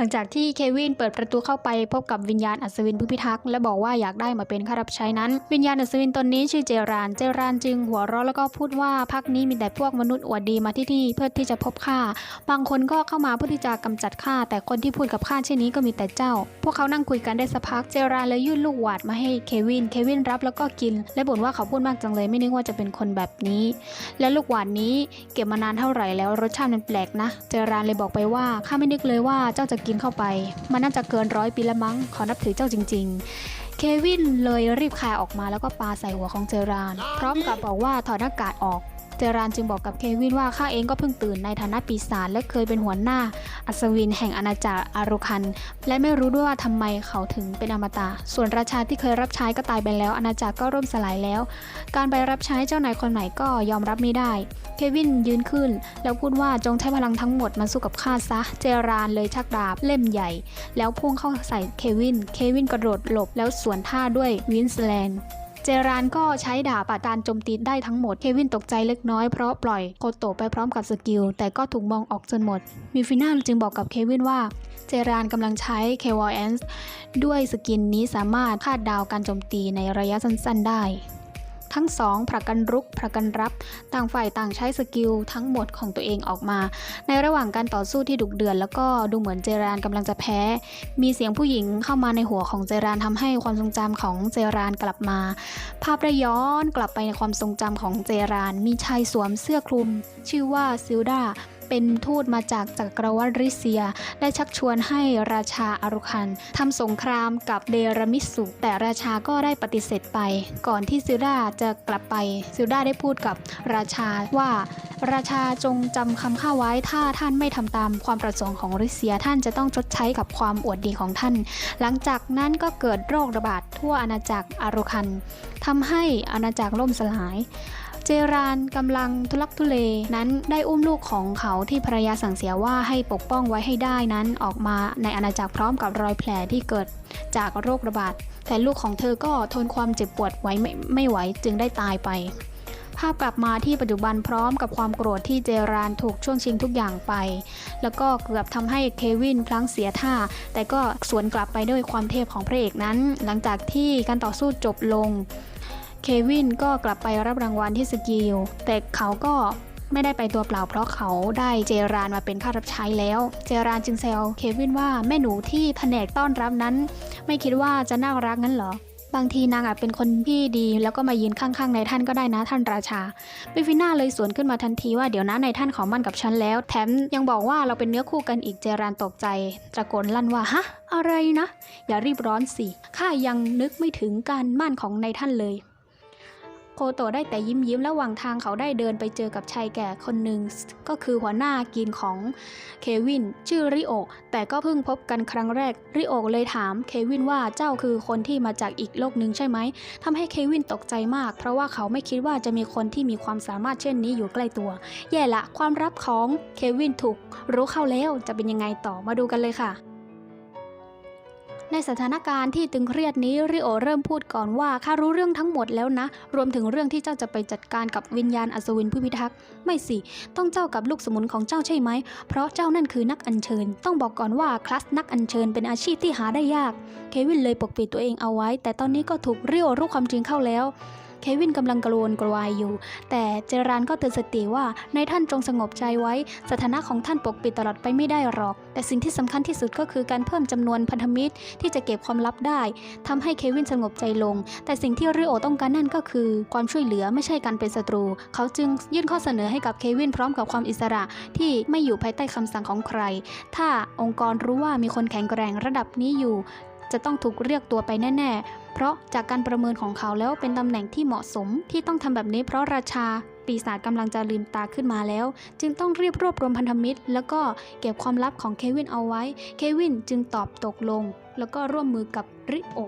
หลังจากที่เควินเปิดประตูเข้าไปพบกับวิญญาณอัศวินผู้พิทักษ์และบอกว่าอยากได้มาเป็นข้ารับใช้นั้น วิญญาณอัศวินตนนี้ชื่อเจรานเจรานจึงหัวเราะแล้วก็พูดว่าพักนี้มีแต่พวกมนุษย์อวดดีมาที่นี่เพื่อที่จะพบข้าบางคนก็เข้ามาเพื่อที่จะกำจัดข้าแต่คนที่พูดกับข้าเช่นนี้ก็มีแต่เจ้า พวกเขานั่งคุยกันได้สักพักเจรานเลยยื่นลูกหวาดมาให้เควินเควินรับแล้วก็กิน และบ่นว่าเขาพูดมากจังเลยไม่นึกว่าจะเป็นคนแบบนี้ และลูกหวานนี้เก็บมานานเท่าไหร่แล้วรสชาติมันแปลกนะ เจรานเลยบอกไปว่าข้าไม่นึกเลยว่าเจ้าจะกินเข้าไป มันน่าจะเกินร้อยปีละมั้งขอนับถือเจ้าจริง ๆ เควินเลยรีบคายออกมาแล้วก็ปาใส่หัวของเจอราน พร้อมกับบอกว่าถอดหน้ากากออก เจรานจึงบอกกับเควินว่าข้าเองก็เพิ่งตื่นในฐานะปีศาจและเคยเป็นหัวหน้า อัศวินแห่งอาณาจักรอารุคัน และไม่รู้ด้วยว่าทำไมเขาถึงเป็นอมตะ ส่วนราชาที่เคยรับใช้ก็ตายไปแล้วอาณาจักรก็ร่มสลายแล้ว การไปรับใช้เจ้านายคนใหม่ก็ยอมรับไม่ได้ เควินยืนขึ้น แล้วพูดว่าจงใช้พลังทั้งหมดมาสู้กับข้าซะ เจรานเลยชักดาบเล่มใหญ่ แล้วพุ่งเข้าใส่เควิน เควินกระโดดหลบแล้วสวนท่าด้วยวินสแลนด์ เจรานก็ใช้ดาบปะตานโจมตีได้ทั้งหมด เควินตกใจเล็กน้อยเพราะปล่อยโคโตไปพร้อมกับสกิล แต่ก็ถูกมองออกจนหมด มิฟิน่าจึงบอกกับเควินว่า เจรานกำลังใช้เควอแอนส์ด้วยสกินนี้สามารถคาดดาวการโจมตีในระยะสั้น ๆ ได้ ทั้งสองผลักกันรุกผลักกันรับ ต่างฝ่ายต่างใช้สกิลทั้งหมดของตัวเองออกมา ในระหว่างการต่อสู้ที่ดุเดือดแล้วก็ดูเหมือนเจรานกำลังจะแพ้ มีเสียงผู้หญิงเข้ามาในหัวของเจรานทำให้ความทรงจำของเจรานกลับมา ภาพได้ย้อนกลับไปในความทรงจำของเจราน มีชายสวมเสื้อคลุม ชื่อว่าซิลดา เป็นทูตมาจากจักรวรรดิริเซีย ได้ชักชวนให้ราชาอารุคันทำสงครามกับเดรมิสุ แต่ราชาก็ได้ปฏิเสธไป ก่อนที่ซิลดาจะกลับไปซิลดาได้พูดกับราชาว่าราชาจงจำคำข้าไว้ถ้าท่านไม่ทำตามความประสงค์ของริเซียท่านจะต้องชดใช้กับความอวดดีของท่าน หลังจากนั้นก็เกิดโรคระบาดทั่วอาณาจักรอารุคันทำให้อาณาจักรล่มสลาย เจรานกำลังทุลักทุเลนั้นได้อุ้มลูกของเขาที่ภรรยาสั่งเสียว่าให้ปกป้องไว้ให้ได้นั้นออกมาในอาณาจักรพร้อมกับรอยแผลที่เกิดจากโรคระบาดแต่ลูกของเธอก็ทนความเจ็บปวดไว้ไม่ไม่ไหวจึงได้ตายไป ภาพกลับมาที่ปัจจุบันพร้อมกับความโกรธที่เจรานถูกช่วงชิงทุกอย่างไป แล้วก็เกือบทำให้เควินพลั้งเสียท่า แต่ก็สวนกลับไปด้วยความเทพของพระเอกนั้น หลังจากที่การต่อสู้จบลง เควินก็กลับไปรับรางวัลที่สกิล แต่เขาก็ไม่ได้ไปตัวเปล่าเพราะเขาได้เจรานมาเป็นข้ารับใช้แล้ว เจรานจึงแซวเควินว่าแม่หนูที่แผนกต้อนรับนั้น ไม่คิดว่าจะน่ารักงั้นเหรอ บางทีนางอาจเป็นคนที่ดี แล้วก็มายืนข้างๆในท่านก็ได้นะท่านราชาเบฟิน่าเลยสวนขึ้นมาทันทีว่าเดี๋ยวนะในท่านขอมั่นกับฉันแล้ว แถมยังบอกว่าเราเป็นเนื้อคู่กันอีกเจรานตกใจตะโกนลั่นว่าฮะอะไรนะ อย่ารีบร้อนสิข้ายังนึกไม่ถึงการมั่นของในท่านเลย โคโตะได้แต่ยิ้มยิ้มระหว่างทางเขาได้เดินไปเจอกับชายแก่คนหนึ่งก็คือหัวหน้ากินของเควิน ชื่อริโอแต่ก็เพิ่งพบกันครั้งแรก ริโอเลยถามเควินว่าเจ้าคือคนที่มาจากอีกโลกหนึ่งใช่ไหมทำให้เควินตกใจมาก เพราะว่าเขาไม่คิดว่าจะมีคนที่มีความสามารถเช่นนี้อยู่ใกล้ตัว แย่ละ ความลับของเควินถูกรู้เข้าแล้วจะเป็นยังไงต่อมาดูกันเลยค่ะ ในสถานการณ์ที่ตึงเครียดนี้ริโอเริ่มพูดก่อนว่าข้ารู้เรื่องทั้งหมดแล้วนะ รวมถึงเรื่องที่เจ้าจะไปจัดการกับวิญญาณอัศวินผู้พิทักษ์ไม่สิ ต้องเจ้ากับลูกสมุนของเจ้าใช่ไหม เพราะเจ้านั่นคือนักอัญเชิญ ต้องบอกก่อนว่าคลาสนักอัญเชิญเป็นอาชีพที่หาได้ยาก เควินเลยปกปิดตัวเองเอาไว้ แต่ตอนนี้ก็ถูกริโอรู้ความจริงเข้าแล้ว เควินกำลังกระวนกระวายอยู่ แต่เจรานก็เตือนสติว่าในท่านจงสงบใจไว้ สถานะของท่านปกปิดตลอดไปไม่ได้หรอก แต่สิ่งที่สำคัญที่สุดก็คือการเพิ่มจำนวนพันธมิตรที่จะเก็บความลับได้ทำให้เควินสงบใจลง แต่สิ่งที่ริโอต้องการนั่นก็คือ ความช่วยเหลือไม่ใช่การเป็นศัตรู เขาจึงยื่นข้อเสนอให้กับเควินพร้อมกับความอิสระที่ไม่อยู่ภายใต้คำสั่งของใคร ถ้าองค์กรรู้ว่ามีคนแข็งแกร่งระดับนี้อยู่ จะต้องถูกเรียกตัวไปแน่ ๆ เพราะจากการประเมินของเขาแล้วเป็นตำแหน่งที่เหมาะสมที่ต้องทำแบบนี้เพราะราชาปีศาจกำลังจะลืมตาขึ้นมาแล้ว จึงต้องรีบรวบรวมพันธมิตร แล้วก็เก็บความลับของเควินเอาไว้ เควินจึงตอบตกลง แล้วก็ร่วมมือกับริโอ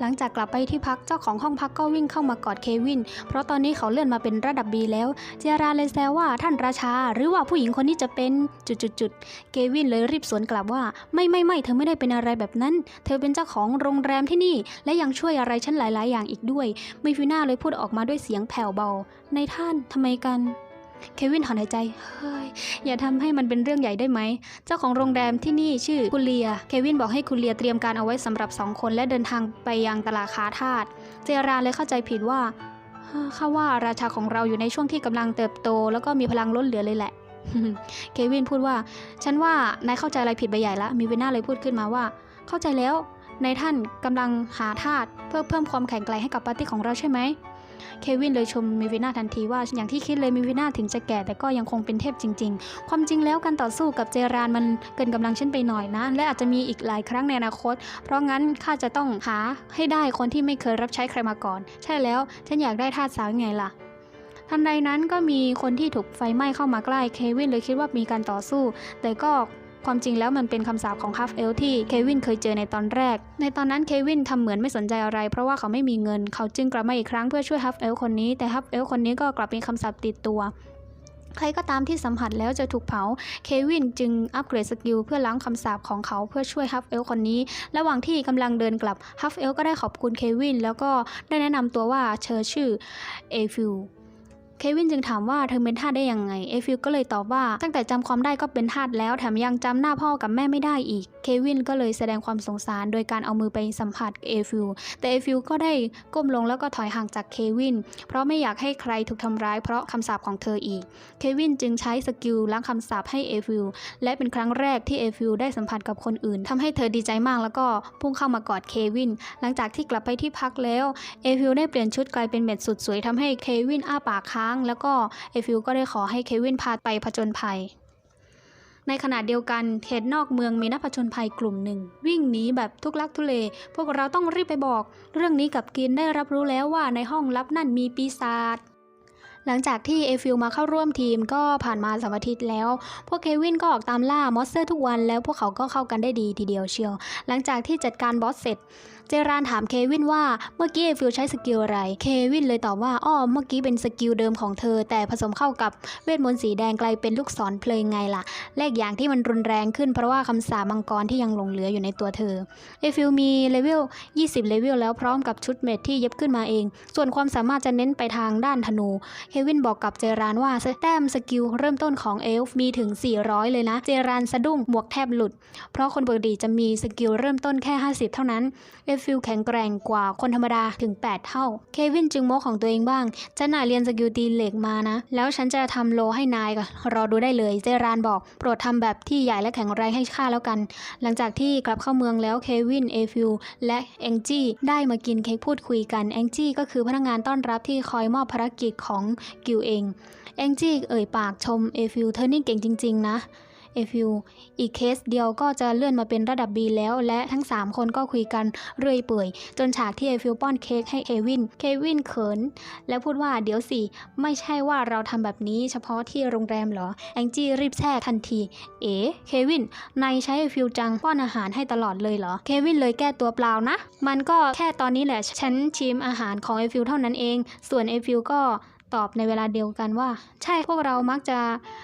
หลังจากกลับไปที่พักเจ้าของห้องพักก็วิ่งเข้ามากอดเควิน เพราะตอนนี้เขาเลื่อนมาเป็นระดับ B แล้ว เจราเลยแซวว่าท่านราชา หรือว่าผู้หญิงคนนี้จะเป็นจุดๆๆ เควินเลยรีบสวนกลับว่า ไม่ไม่ไม่เธอไม่ได้เป็นอะไรแบบนั้น เธอเป็นเจ้าของโรงแรมที่นี่ และยังช่วยอะไรฉันหลาย ๆ อย่างอีกด้วย มิฟิน่าเลยพูดออกมาด้วยเสียงแผ่วเบา ในท่านทำไมกัน เควินถอนหายใจ เฮ้ย อย่าทำให้มันเป็นเรื่องใหญ่ได้ไหม เจ้าของโรงแรมที่นี่ชื่อคุเลีย เควินบอกให้คุเลียเตรียมการเอาไว้สำหรับสองคนและเดินทางไปยังตลาดค้าทาส เจรานเลยเข้าใจผิดว่าข้าว่าราชาของเราอยู่ในช่วงที่กำลังเติบโต แล้วก็มีพลังล้นเหลือเลยแหละ เควินพูดว่า ฉันว่านายเข้าใจอะไรผิดไปใหญ่ละ มีเวน่าเลยพูดขึ้นมาว่า เข้าใจแล้วนายท่านกำลังหาทาสเพื่อเพิ่มความแข็งแกร่งให้กับปาร์ตี้ของเราใช่ไหม เควินเลยชมมิวิน่าทันทีว่าอย่างที่คิดเลยมิวิน่าถึงจะแก่แต่ก็ยังคงเป็นเทพจริง ๆ ความจริงแล้วการต่อสู้กับเจรานมันเกินกำลังฉันไปหน่อยนะ และอาจจะมีอีกหลายครั้งในอนาคต เพราะงั้นข้าจะต้องหาให้ได้คนที่ไม่เคยรับใช้ใครมาก่อน ใช่แล้วฉันอยากได้ทาสสาวไงล่ะทันใดนั้นก็มีคนที่ถูกไฟไหม้เข้ามาใกล้ เควินเลยคิดว่ามีการต่อสู้ แต่ก็ ความจริงแล้วมันเป็นคำสาปของฮัฟเอลที่เควินเคยเจอในตอนแรก ในตอนนั้นเควินทำเหมือนไม่สนใจอะไร เพราะว่าเขาไม่มีเงิน เขาจึงกลับมาอีกครั้งเพื่อช่วยฮัฟเอลคนนี้แต่ฮัฟเอลคนนี้ก็กลับมีคำสาปติดตัวใครก็ตามที่สัมผัสแล้วจะถูกเผา เควินจึงอัปเกรดสกิลเพื่อล้างคำสาปของเขาเพื่อช่วยฮัฟเอลคนนี้ ระหว่างที่กำลังเดินกลับฮัฟเอลก็ได้ขอบคุณเควินแล้วก็ได้แนะนำตัวว่าเธอชื่อเอฟิล เควินจึงถามว่าเธอเป็นทาสได้ยังไง เอฟิลก็เลยตอบว่าตั้งแต่จำความได้ก็เป็นทาสแล้วแถมยังจำหน้าพ่อกับแม่ไม่ได้อีก เควินก็เลยแสดงความสงสารโดยการเอามือไปสัมผัสเอฟิลแต่เอฟิลก็ได้ก้มลงแล้วก็ถอยห่างจากเควิน เพราะไม่อยากให้ใครถูกทำร้ายเพราะคำสาปของเธออีก เควินจึงใช้สกิลล้างคำสาปให้เอฟิลและเป็นครั้งแรกที่เอฟิลได้สัมผัสกับคนอื่นทำให้เธอดีใจมากแล้วก็พุ่งเข้ามากอดเควิน หลังจากที่กลับไปที่พักแล้วเอฟิลได้เปลี่ยนชุดกลายเป็นเม็ดสุดสวยทำให้เควินอ้าปากค้างแล้วก็เอฟิลก็ได้ขอให้เควินพาไปผจญภัย ในขณะเดียวกันเขตนอกเมืองมีนักผจญภัยกลุ่มหนึ่ง วิ่งหนีแบบทุกลักทุเล พวกเราต้องรีบไปบอก เรื่องนี้กับกินได้รับรู้แล้วว่าในห้องลับนั่นมีปีศาจหลังจากที่เอฟิลมาเข้าร่วมทีมก็ผ่านมาสามอาทิตย์แล้ว พวกเควินก็ออกตามล่ามอสเตอร์ทุกวันแล้วพวกเขาก็เข้ากันได้ดีทีเดียวเชียว หลังจากที่จัดการบอสเสร็จ เจรานถามเควินว่าเมื่อกี้เอฟิลใช้สกิลอะไร เควินเลยตอบว่าอ้อเมื่อกี้เป็นสกิลเดิมของเธอ แต่ผสมเข้ากับเวทมนต์สีแดงกลายเป็นลูกศรเพลงไงล่ะและอีกอย่างที่มันรุนแรงขึ้นเพราะว่าคำสาปมังกรที่ยังหลงเหลืออยู่ในตัวเธอเอฟิลมีเลเวล 20 เลเวลแล้วพร้อมกับชุดเมทที่เย็บขึ้นมาเอง ส่วนความสามารถจะเน้นไปทางด้านธนู เควินบอกกับเจรานว่าแต้มสกิลเริ่มต้นของเอลฟ์มีถึง 400 เลยนะ เจรานสะดุ้งหมวกแทบหลุด เพราะคนปกติจะมีสกิลเริ่มต้นแค่ 50 เท่านั้นเอฟิลแข็งแกร่งกว่าคนธรรมดาถึง 8 เท่า เควินจึงโมกของตัวเองบ้างฉันน่ะเรียนสกิลตีเหล็กมานะ แล้วฉันจะทำโลให้นายก็รอดูได้เลยเจรานบอก โปรดทำแบบที่ใหญ่และแข็งแรงให้ข้าแล้วกัน หลังจากที่กลับเข้าเมืองแล้วเควินเอฟิลและแองจี้ได้มากินเค้กพูดคุยกันแองจี้ก็คือพนักงานต้อนรับที่คอยมอบภารกิจของกิลเองแองจี้เอ่ยปากชมเอฟิลเธอนี่เก่งจริง ๆ นะ เอฟิลอีกเคสเดียวก็จะเลื่อนมาเป็นระดับ B แล้วและทั้ง 3 คนก็คุยกันเรื่อยเปื่อย จนฉากที่เอฟิลป้อนเค้กให้เควิน เควินเขิน และพูดว่าเดี๋ยวสิ ไม่ใช่ว่าเราทำแบบนี้เฉพาะที่โรงแรมหรอ แองจี้รีบแทรกทันที เอ๋เควินนายใช้เอฟิลจังป้อนอาหารให้ตลอดเลยเหรอ เควินเลยแก้ตัวเปล่านะ มันก็แค่ตอนนี้แหละฉันชิมอาหารของเอฟิลเท่านั้นเอง ส่วนเอฟิลก็ ตอบในเวลาเดียวกันว่า ใช่พวกเรามักจะ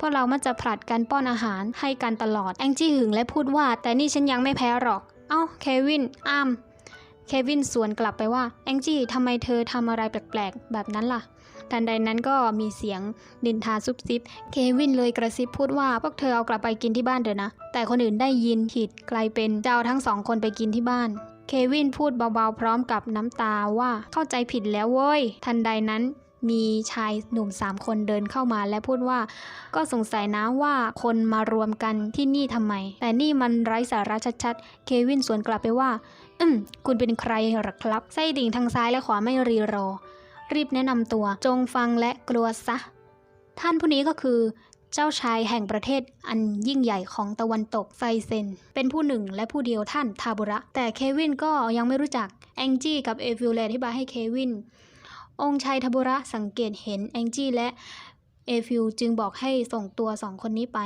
พวกเรามักจะผลัดกันป้อนอาหารให้กันตลอดแองจี้หึงและพูดว่า แต่นี่ฉันยังไม่แพ้หรอก เอ้าเควินอ้ามเควินสวนกลับไปว่าแองจี้ทำไมเธอทำอะไรแปลกๆ แบบนั้นล่ะ ทันใดนั้นก็มีเสียงดินทาซุบซิบ เควินเลยกระซิบพูดว่าพวกเธอเอากลับไปกินที่บ้านเถอะนะ แต่คนอื่นได้ยินผิดกลายเป็นเจ้าทั้งสองคนไปกินที่บ้าน เควินพูดเบาๆพร้อมกับน้ำตาว่าเข้าใจผิดแล้วเว้ย ทันใดนั้น มีชายหนุ่มสามคนเดินเข้ามาและพูดว่า ก็สงสัยนะว่าคนมารวมกันที่นี่ทำไม แต่นี่มันไร้สาระชัดๆ เควินสวนกลับไปว่า อืมคุณเป็นใครหรอครับ ไส้ดิ่งทางซ้ายและขวาไม่รีรอ รีบแนะนำตัว จงฟังและกลัวซะ ท่านผู้นี้ก็คือเจ้าชายแห่งประเทศอันยิ่งใหญ่ของตะวันตกไซเซน เป็นผู้หนึ่งและผู้เดียวท่านทาบุระ แต่เควินก็ยังไม่รู้จัก แองจี้กับเอฟิลเลอธิบายให้เควิน องค์ชายทบุระสังเกตเห็นแองจี้และเอฟิลจึงบอกให้ส่งตัวสองคนนี้ไป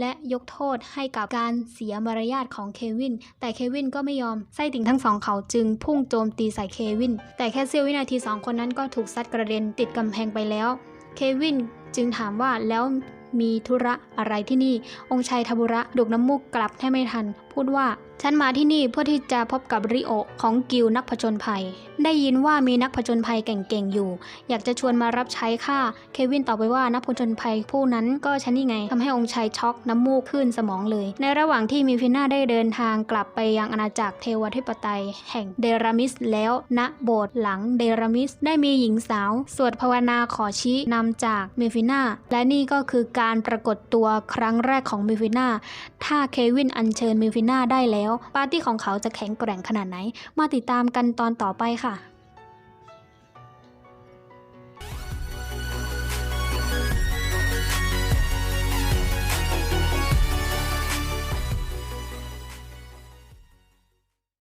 และยกโทษให้กับการเสียมารยาทของเควิน แต่เควินก็ไม่ยอม ไส้ติ่งทั้งสองเขาจึงพุ่งโจมตีใส่เควิน แต่แค่เสี้ยววินาทีสองคนนั้นก็ถูกซัดกระเด็นติดกำแพงไปแล้ว เควินจึงถามว่าแล้วมีธุระอะไรที่นี่ องค์ชายทบุระดุกน้ำมูกกลับให้ไม่ทัน พูดว่า ฉันมาที่นี่เพื่อที่จะพบกับริโอของกิลนักผจญภัย ได้ยินว่ามีนักผจญภัยเก่งๆอยู่ อยากจะชวนมารับใช้ข้าเควินตอบไปว่านักผจญภัยผู้นั้นก็ฉันนี่ไงทำให้องค์ชายช็อกน้ำมูกขึ้นสมองเลย ในระหว่างที่มิฟิน่าได้เดินทางกลับไปยังอาณาจักรเทวทิปไตย แห่งเดรามิสแล้วณโบสถ์หลังเดรามิสได้มีหญิงสาว สวดภาวนาขอชี้นำจากมิฟิน่าและนี่ก็คือการปรากฏตัวครั้งแรกของมิฟิน่าถ้าเควินอัญเชิญมิฟิน่าได้แล้ว ปาร์ตี้ของเขาจะแข็งแกร่งขนาดไหน มาติดตามกันตอนต่อไปค่ะ